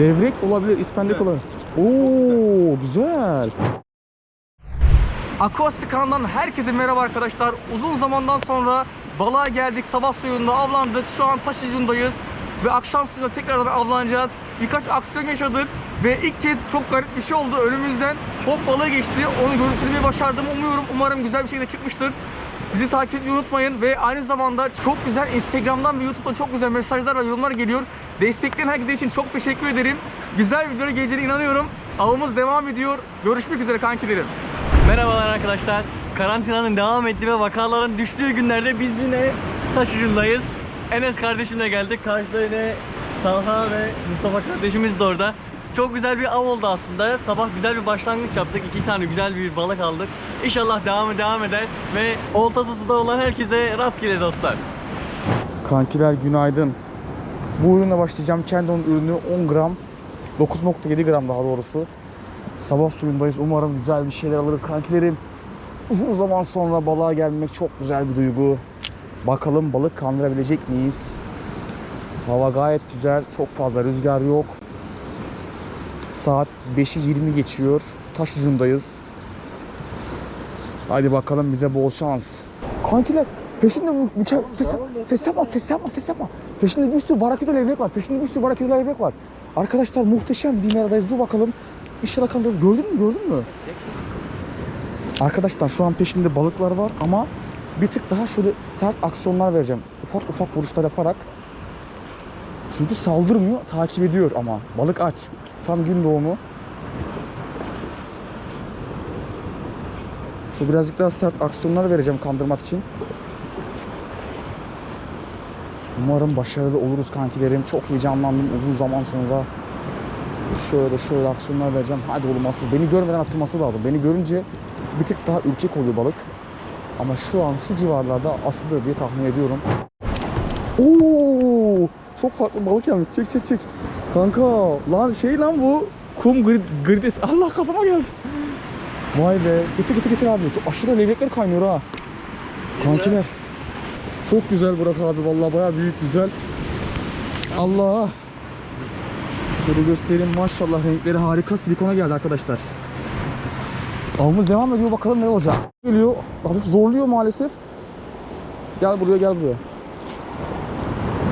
Levrek olabilir, ispendik olabilir. Oo güzel. Aquastic kanalından herkese merhaba arkadaşlar. Uzun zamandan sonra balığa geldik. Sabah suyunda avlandık. Şu an taş ucundayız. Ve akşam suyunda tekrardan avlanacağız. Birkaç aksiyon yaşadık. Ve ilk kez çok garip bir şey oldu. Önümüzden fok balığı geçti. Onu görüntülemeyi başardım. Umuyorum, umarım güzel bir şekilde çıkmıştır. Bizi takip etmeyi unutmayın ve aynı zamanda çok güzel Instagram'dan ve YouTube'dan çok güzel mesajlar ve yorumlar geliyor. Destekleyen herkese için çok teşekkür ederim. Güzel videolara geleceğine inanıyorum. Avımız devam ediyor. Görüşmek üzere kankilerim. Merhabalar arkadaşlar. Karantinanın devam ettiği ve vakaların düştüğü günlerde biz yine taş ucundayız. Enes kardeşimle geldik. Karşıda yine Talha ve Mustafa kardeşimiz de orada. Çok güzel bir av oldu aslında. Sabah güzel bir başlangıç yaptık. İki tane güzel bir balık aldık. İnşallah devamı devam eder ve oltası suda olan herkese rastgele dostlar. Kankiler günaydın. Bu ürünle başlayacağım. Kendi onun ürünü 10 gram. 9.7 gram daha doğrusu. Sabah suyundayız. Umarım güzel bir şeyler alırız kankilerim. Uzun zaman sonra balığa gelmek çok güzel bir duygu. Bakalım balık kandırabilecek miyiz? Hava gayet güzel. Çok fazla rüzgar yok. Saat 5'i 20 geçiyor. Taş ucundayız. Hadi bakalım bize bol şans. Kankiler peşinde bu mükemmel ses, ses yapma ses yapma ses yapma. Peşinde bir sürü baraküda levrek var. Peşinde bir sürü baraküda levrek var. Arkadaşlar muhteşem bir meradayız. Dur bakalım. İnşallah kanka gördün mü gördün mü? Arkadaşlar şu an peşinde balıklar var ama bir tık daha şöyle sert aksiyonlar vereceğim. Ufak ufak vuruşlar yaparak. Çünkü saldırmıyor, takip ediyor ama. Balık aç. Tam gün doğumu. Şu birazcık daha sert aksiyonlar vereceğim kandırmak için. Umarım başarılı oluruz kankilerim. Çok heyecanlandım uzun zaman sonra. Şöyle şöyle aksiyonlar vereceğim. Hadi oğlum asıl. Beni görmeden atılması lazım. Beni görünce bir tık daha ürkek oluyor balık. Ama şu an şu civarlarda asılır diye tahmin ediyorum. Oo! Çok farklı balık gelmiş. Çek çek çek. Kanka lan şey lan bu. Kum grid, grides. Allah kafama geldi. Vay be. Getir getir getir abi. Çok aşırı levrekler kaynıyor ha. Kankiler. Çok güzel Burak abi. Vallahi bayağı büyük güzel. Allah. Şöyle göstereyim. Maşallah renkleri harika. Silikona geldi arkadaşlar. Avımız devam ediyor. Bakalım ne olacak. Geliyor. Hafif zorluyor maalesef. Gel buraya gel buraya.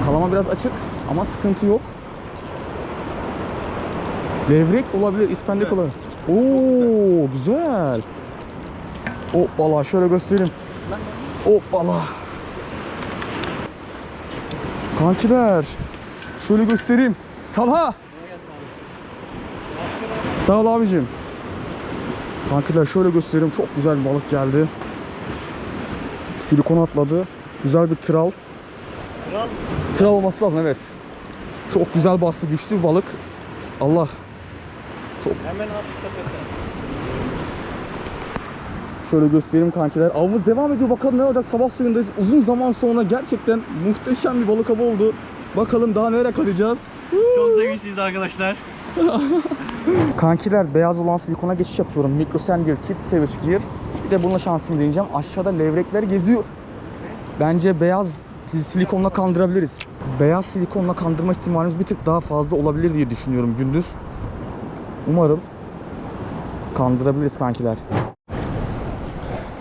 Kalama biraz açık ama sıkıntı yok. Levrek olabilir, ispendik olabilir. Oo güzel. Hoppala şöyle göstereyim. Hoppala. Kankiler. Şöyle göstereyim. Talha. Sağ ol abicim. Kankiler şöyle göstereyim. Çok güzel bir balık geldi. Silikon atladı. Güzel bir tral. Kral Tral olması lazım evet. Çok güzel bastı güçlü bir balık. Allah. Hemen at sepete. Şöyle göstereyim kankiler. Avımız devam ediyor. Bakalım ne olacak. Sabah suyundayız. Uzun zaman sonra gerçekten muhteşem bir balık avı oldu. Bakalım daha nereye kalacağız. Çok sevinçliyiz arkadaşlar. Kankiler beyaz olan silikona geçiş yapıyorum. Micro Sandgear Kit Savage Gear. Bir de bununla şansımı deneyeceğim. Aşağıda levrekler geziyor. Bence beyaz silikonla kandırabiliriz. Beyaz silikonla kandırma ihtimalimiz bir tık daha fazla olabilir diye düşünüyorum gündüz. Umarım kandırabiliriz kankiler.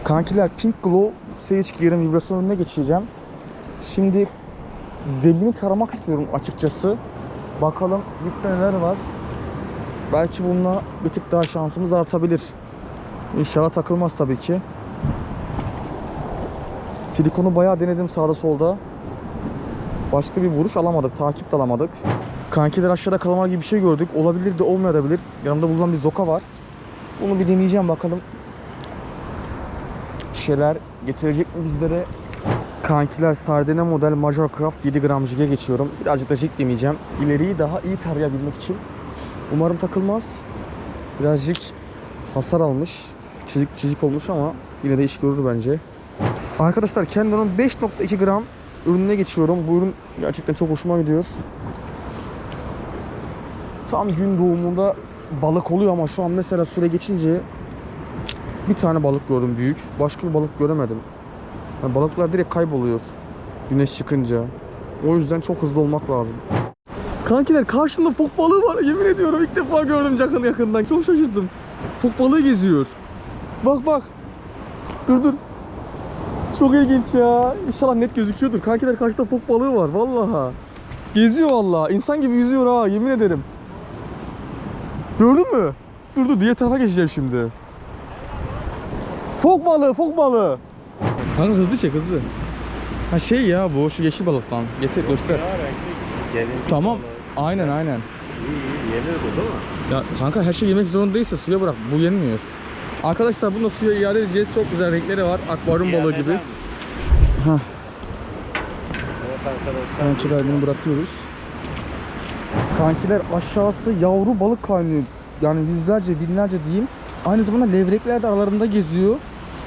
Kankiler Pink Glow Sage Gear'ın vibrasyonuna geçeceğim. Şimdi zemini taramak istiyorum açıkçası. Bakalım dipte neler var. Belki bununla bir tık daha şansımız artabilir. İnşallah takılmaz tabii ki. Silikonu bayağı denedim sağda solda. Başka bir vuruş alamadık, takip de alamadık. Kankiler aşağıda kalamar gibi bir şey gördük. Olabilir de olmayabilir. Yanımda bulunan bir zoka var. Bunu bir deneyeceğim bakalım. Bir şeyler getirecek mi bizlere? Kankiler Sardine model Major Craft 7 gram jige geçiyorum. Birazcık da jig deneyeceğim. İleriyi daha iyi tarayabilmek için. Umarım takılmaz. Birazcık hasar almış. Çizik çizik olmuş ama yine de iş görür bence. Arkadaşlar Kendo'nun 5.2 gram ürününe geçiyorum. Bu ürün gerçekten çok hoşuma gidiyor. Tam gün doğumunda balık oluyor ama şu an mesela süre geçince bir tane balık gördüm büyük. Başka bir balık göremedim. Yani balıklar direkt kayboluyor güneş çıkınca. O yüzden çok hızlı olmak lazım. Kankiler karşında fok balığı var. Yemin ediyorum ilk defa gördüm yakın yakından. Çok şaşırdım. Fok balığı geziyor. Bak bak. Dur dur. Çok ilginç ya. İnşallah net gözüküyordur. Kankiler karşıda fok balığı var. Vallahi. Geziyor vallahi. İnsan gibi yüzüyor ha. Yemin ederim. Gördün mü? Dur dur diğer tarafa geçeceğim şimdi. Fok balığı, fok balığı. Kanka hızlı çek hızlı. Ha şey ya bu şu yeşil balıktan. Getir göster. Tamam. Aynen aynen. Yenir bu değil mi? Ya kanka her şey yemek zorundaysa suya bırak. Bu yenmiyor. Arkadaşlar bunu da suya iade edeceğiz. Çok güzel renkleri var. Akvaryum balığı gibi. Hah. Evet arkadaşlar. Bunu bırakıyoruz. Kankiler aşağısı yavru balık kaynıyor. Yani yüzlerce, binlerce diyeyim. Aynı zamanda levrekler de aralarında geziyor.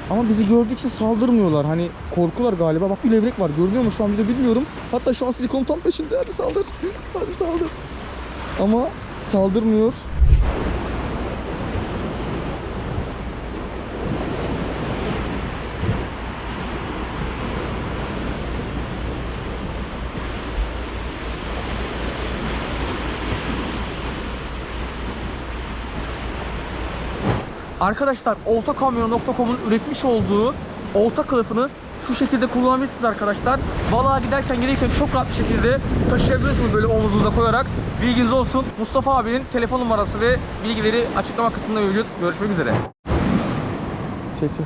Ama bizi gördüğü için saldırmıyorlar. Hani korkular galiba. Bak bir levrek var. Görünüyor mu şu an bize bilmiyorum. Hatta şu an silikon tam peşinde. Hadi saldır. Hadi saldır. Ama saldırmıyor. Arkadaşlar oltakamyon.com'un üretmiş olduğu olta kılıfını şu şekilde kullanabilirsiniz arkadaşlar. Balığa giderken gelirken çok rahat bir şekilde taşıyabiliyorsunuz böyle omuzunuza koyarak. Bilginiz olsun. Mustafa abinin telefon numarası ve bilgileri açıklama kısmında mevcut. Görüşmek üzere. Çek çek.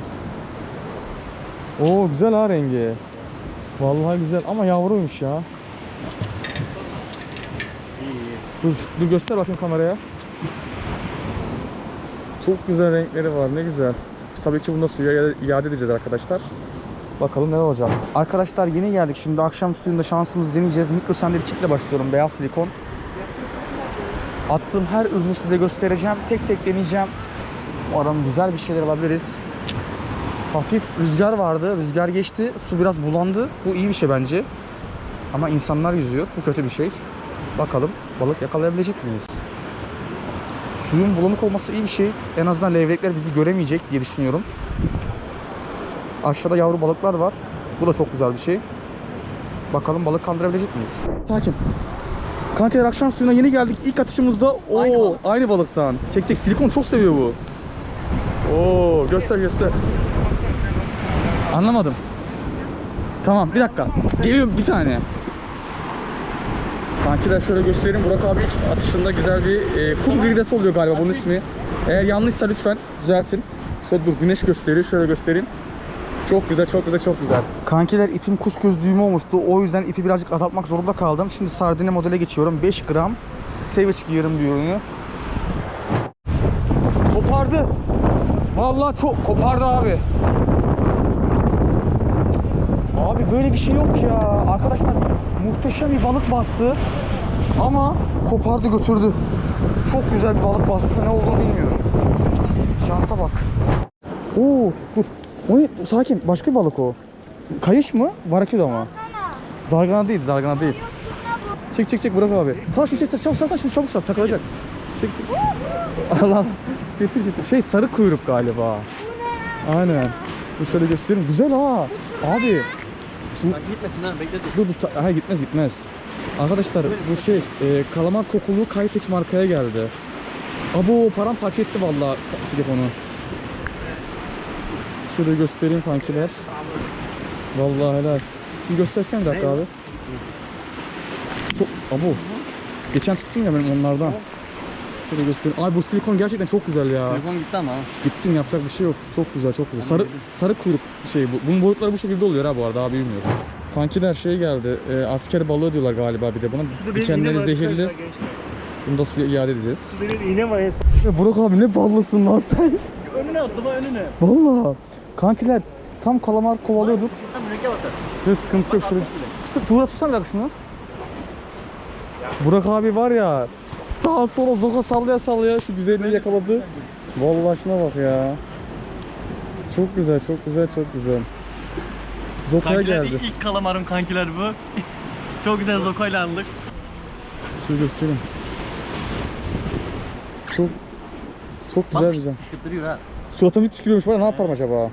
Oo güzel ha rengi. Vallahi güzel ama yavruymuş ya. İyi iyi. Dur, dur göster bakayım kameraya. Çok güzel renkleri var, ne güzel. Tabii ki bunu da suya iade- edeceğiz arkadaşlar. Bakalım ne olacak. Arkadaşlar yeni geldik. Şimdi akşam suyunda şansımızı deneyeceğiz. Mikro kitle başlıyorum. Beyaz silikon. Attığım her ürünü size göstereceğim. Tek tek deneyeceğim. Umarım güzel bir şeyler alabiliriz. Hafif rüzgar vardı. Rüzgar geçti. Su biraz bulandı. Bu iyi bir şey bence. Ama insanlar yüzüyor. Bu kötü bir şey. Bakalım balık yakalayabilecek miyiz? Suyun bulanık olması iyi bir şey. En azından levrekler bizi göremeyecek diye düşünüyorum. Aşağıda yavru balıklar var. Bu da çok güzel bir şey. Bakalım balık kandırabilecek miyiz? Sakin. Kankiler akşam suyuna yeni geldik. İlk atışımızda o Aynı aynı, balık. balıktan. Çek çek silikon çok seviyor bu. Oo göster göster. Anlamadım. Tamam bir dakika. Geliyorum bir tane. Kankiler şöyle göstereyim. Burak abi ilk atışında güzel bir e, kum gridesi oluyor galiba bunun ismi. Eğer yanlışsa lütfen düzeltin. Şöyle dur güneş gösteriyor. Şöyle göstereyim. Çok güzel, çok güzel, çok güzel. Kankiler ipim kuş göz düğümü olmuştu. O yüzden ipi birazcık azaltmak zorunda kaldım. Şimdi sardine modele geçiyorum. 5 gram Savage giyiyorum bir ürünü. Kopardı. Vallahi çok kopardı abi. Abi böyle bir şey yok ya. Arkadaşlar muhteşem bir balık bastı. Ama kopardı götürdü. Çok güzel bir balık bastı. Ne olduğunu bilmiyorum. Şansa bak. Oo dur. O ne? Sakin. Başka bir balık o. Kayış mı? Varaküda mı? Zargana değil, zargana değil. Çek çek çek bırak abi. Tamam şu şey çabuk sar şunu çabuk sar takılacak. Çek çek. Allah getir getir. Şey sarı kuyruk galiba. Aynen. Dur şöyle göstereyim. Güzel ha. Abi. Bak gitmesin ha bekle dur. dur dur. Hayır gitmez gitmez. Arkadaşlar bu şey e, kalamar kokulu kayteç markaya geldi. Abo paramparça etti ka- silikonu. Şöyle göstereyim kankiler. Vallahi helal. Şimdi göstersene bir dakika abi. Çok abo. Geçen tuttum ya benim onlardan. Şöyle göstereyim. Ay bu silikon gerçekten çok güzel ya. Telefon gitti ama. Gitsin yapacak bir şey yok. Çok güzel çok güzel. Sarı sarı kuyruk şey bu. Bunun boyutları bu şekilde oluyor ha bu arada daha büyümüyor. Kankiler şey geldi. E, asker balığı diyorlar galiba bir de buna. Dikenleri zehirli. Bunu da suya iade edeceğiz. Benim iğne var. Ya Burak abi ne ballısın lan sen. Önüne attım ha önüne. Valla. Kankiler tam kalamar kovalıyorduk. Tam mürekkep atar. Ve sıkıntı yok. Şöyle tutup Tuğra tutsana şunu. Burak abi var ya sağa sola zoka sallaya sallaya şu güzelliği yakaladı. Vallahi şuna bak ya. Çok güzel, çok güzel, çok güzel. Zoka'ya Kankiler geldi. ilk, ilk kalamarım kankiler bu. Çok güzel zokoyla aldık. Şöyle göstereyim. Çok çok güzel güzel. Fışkırtırıyor ha. Suratım hiç tükürüyormuş var ya ne yaparım acaba?